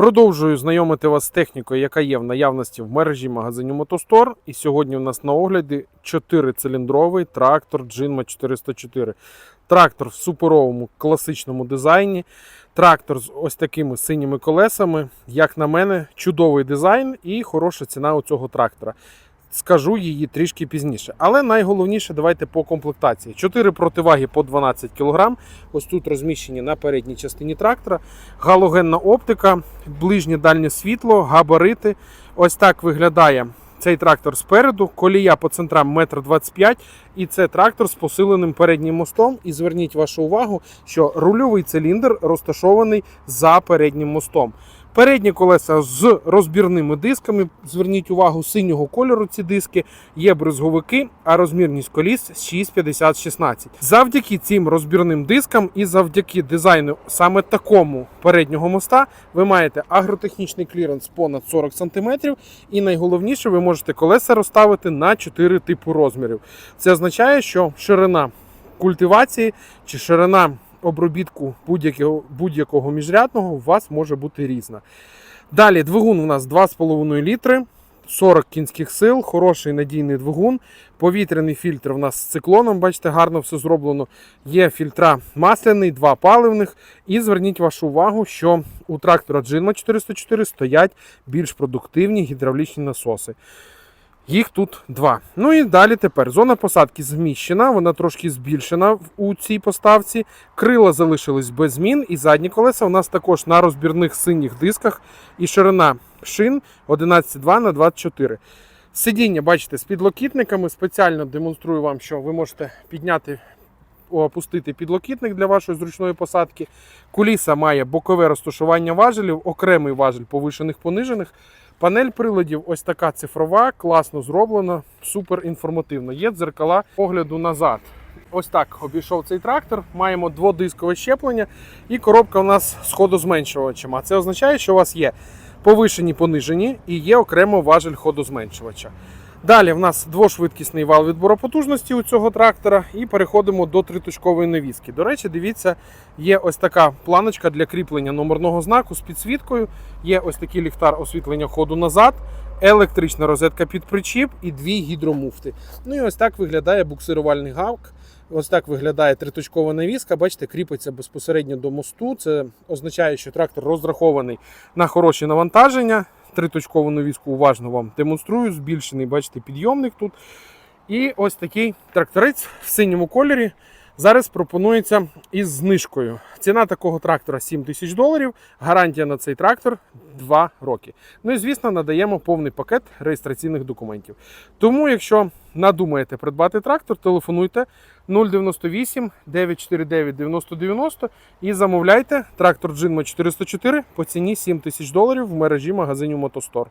Продовжую знайомити вас з технікою, яка є в наявності в мережі магазинів Мотостор. І сьогодні у нас на огляді 4-циліндровий трактор Джинма 404. Трактор в суперовому класичному дизайні. Трактор з ось такими синіми колесами. Як на мене, чудовий дизайн і хороша ціна у цього трактора. Скажу її трішки пізніше. Але найголовніше давайте по комплектації. 4 противаги по 12 кг. Ось тут розміщені на передній частині трактора. Галогенна оптика, ближнє дальнє світло, габарити. Ось так виглядає цей трактор спереду. Колія по центрам 1,25 м. І це трактор з посиленим переднім мостом. І зверніть вашу увагу, що рульовий циліндр розташований за переднім мостом. Передні колеса з розбірними дисками. Зверніть увагу, синього кольору ці диски. Є бризговики, а розмірність коліс 6,50-16. Завдяки цим розбірним дискам і завдяки дизайну саме такому переднього моста ви маєте агротехнічний кліренс понад 40 см. І найголовніше, ви можете колеса розставити на 4 типу розмірів. Це означає, що ширина культивації чи ширина обробітку будь-якого будь-якого міжрядного у вас може бути різна. Далі двигун у нас 2,5 літри, 40 кінських сил, хороший надійний двигун. Повітряний фільтр у нас з циклоном, бачите, гарно все зроблено. Є фільтра масляний, два паливних. І зверніть вашу увагу, що у трактора Джинма 404 стоять більш продуктивні гідравлічні насоси. Їх тут два. Ну і далі тепер зона посадки зміщена, вона трошки збільшена у цій поставці. Крила залишились без змін, і задні колеса у нас також на розбірних синіх дисках. І ширина шин 11,2 на 24. Сидіння, бачите, з підлокітниками. Спеціально демонструю вам, що ви можете підняти, опустити підлокітник для вашої зручної посадки. Куліса має бокове розташування важелів, окремий важель повишених понижених. Панель приладів ось така цифрова, класно зроблена, супер інформативно. Є дзеркала погляду назад. Ось так обійшов цей трактор. Маємо дводискове щеплення і коробка у нас з ходозменшувачем. А це означає, що у вас є повишені, понижені і є окремо важель ходозменшувача. Далі в нас двошвидкісний вал відбору потужності у цього трактора, і переходимо до триточкової навіски. До речі, дивіться, є ось така планочка для кріплення номерного знаку з підсвіткою. Є ось такий ліхтар освітлення ходу назад, електрична розетка під причіп і дві гідромуфти. Ну і ось так виглядає буксирувальний гавк. Ось так виглядає триточкова навіска. Бачите, кріпиться безпосередньо до мосту. Це означає, що трактор розрахований на хороші навантаження. Триточкову навіску уважно вам демонструю. Збільшений, бачите, підйомник тут. І ось такий тракторець в синьому кольорі. Зараз пропонується із знижкою. Ціна такого трактора 7 тисяч доларів. Гарантія на цей трактор 2 роки. Ну і звісно, надаємо повний пакет реєстраційних документів. Тому, якщо надумаєте придбати трактор, телефонуйте 098 949 9090 і замовляйте трактор Джинма 404 по ціні 7 тисяч доларів в мережі магазинів Мотостор.